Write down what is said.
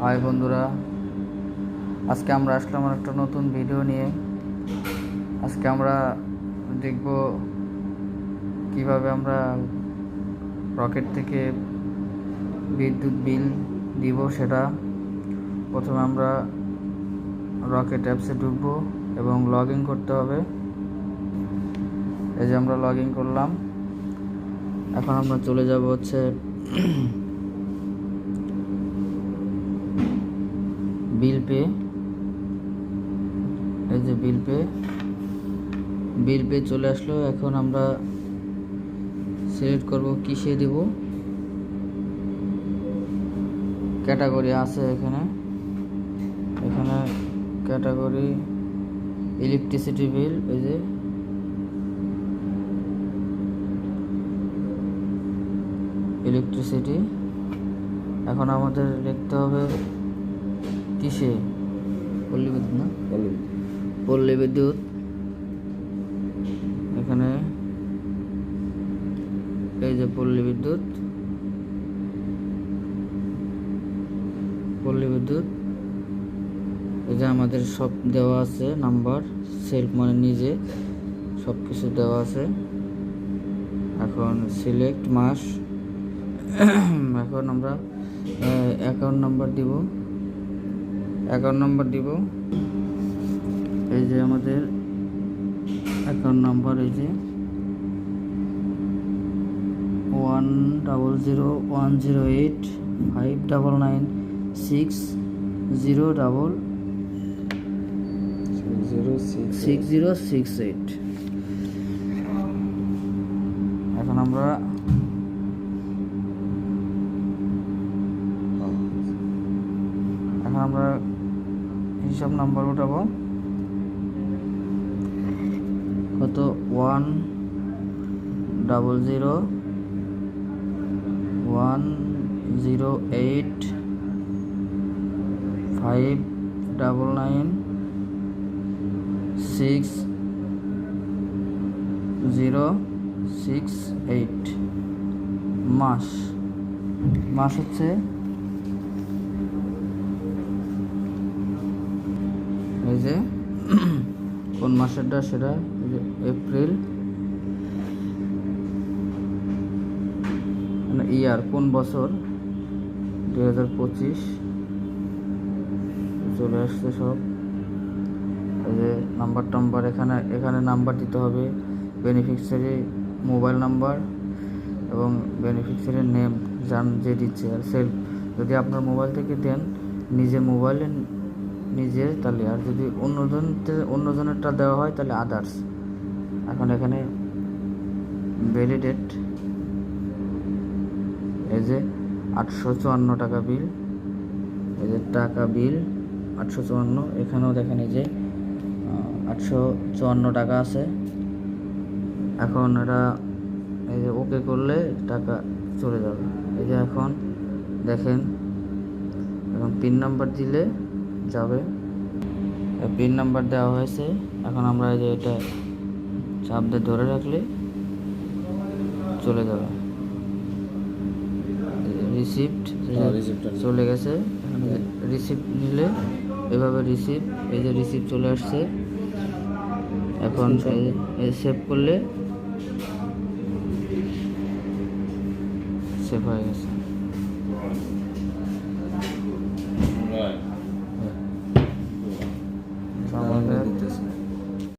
High বন্ধুরা, আজকে আমরা আসলাম একটা নতুন ভিডিও নিয়ে। আজকে আমরা দেখব কীভাবে আমরা রকেট থেকে বিদ্যুৎ বিল দিব সেটা। প্রথমে আমরা রকেট অ্যাপসে ঢুকবো এবং লগ ইন করতে হবে। এই যে আমরা লগ ইন করলাম। এখন আমরা চলে যাব হচ্ছে বিল পে, এই যে বিল পে বিল পে চলে আসলো। এখন আমরা সিলেক্ট করব, কিসে দেব? ক্যাটাগরি আছে এখানে। এখানে ক্যাটাগরি ইলেকট্রিসিটি বিল এই যে। ইলেকট্রিসিটি এখন আমাদের লিখতে হবে কিসে? পল্লী বিদ্যুৎ না? পল্লী বিদ্যুৎ। এখানে এই যে পল্লী বিদ্যুৎ। পল্লী বিদ্যুৎ। এই যে আমাদের সব দেওয়া আছে নাম্বার সেলফ মানে নিজে সব কিছু দেওয়া আছে। এখন সিলেক্ট মাস। এখন আমরা অ্যাকাউন্ট নাম্বার দিব। অ্যাকাউন্ট নাম্বার দিব। এই যে আমাদের অ্যাকাউন্ট নাম্বার, এই যে one double zero one zero eight five double nine six zero double six zero six eight এখন আমরা এখন আমরা হিসাব নাম্বার উঠাবো। কত? One, double zero, one, zero, eight, five, double nine, six, zero, six, eight. মাস। মাস হচ্ছে যে কোন মাসেরটা সেটা এপ্রিল। মানে ইয়ার, কোন বছর? দুই হাজার পঁচিশ। চলে আসছে সব। এই যে নাম্বার টাম্বার, এখানে এখানে নাম্বার দিতে হবে। বেনিফিশিয়ারি মোবাইল নাম্বার এবং বেনিফিশিয়ারির নেম যান যে দিচ্ছে। আর সেলফ যদি আপনার মোবাইল থেকে দেন, নিজের মোবাইলে নিজের, তাহলে আর যদি অন্যজন অন্যজনেরটা দেওয়া হয়, তাহলে আদার্স এখন এখানে ভ্যালিডেট এই যে আটশো চুয়ান্ন টাকা বিল এই যে টাকা বিল আটশো চুয়ান্ন, এখানেও দেখেন এই যে আটশো চুয়ান্ন টাকা আছে। এখন এটা এই যে ওকে করলে টাকা চলে যাবে। এই যে এখন দেখেন, এখন পিন নাম্বার দিলে যাবে। পিন নাম্বার দেওয়া হয়েছে। এখন আমরা এই যে এটা চাপ দিয়ে ধরে রাখলে চলে যাবে। রিসিপ্ট হ্যাঁ, চলে গেছে। রিসিপ্ট নিলে এভাবে রিসিপ্ট এই যে রিসিপ্ট চলে আসছে। এখন সেভ করলে সেভ হয়ে গেছে।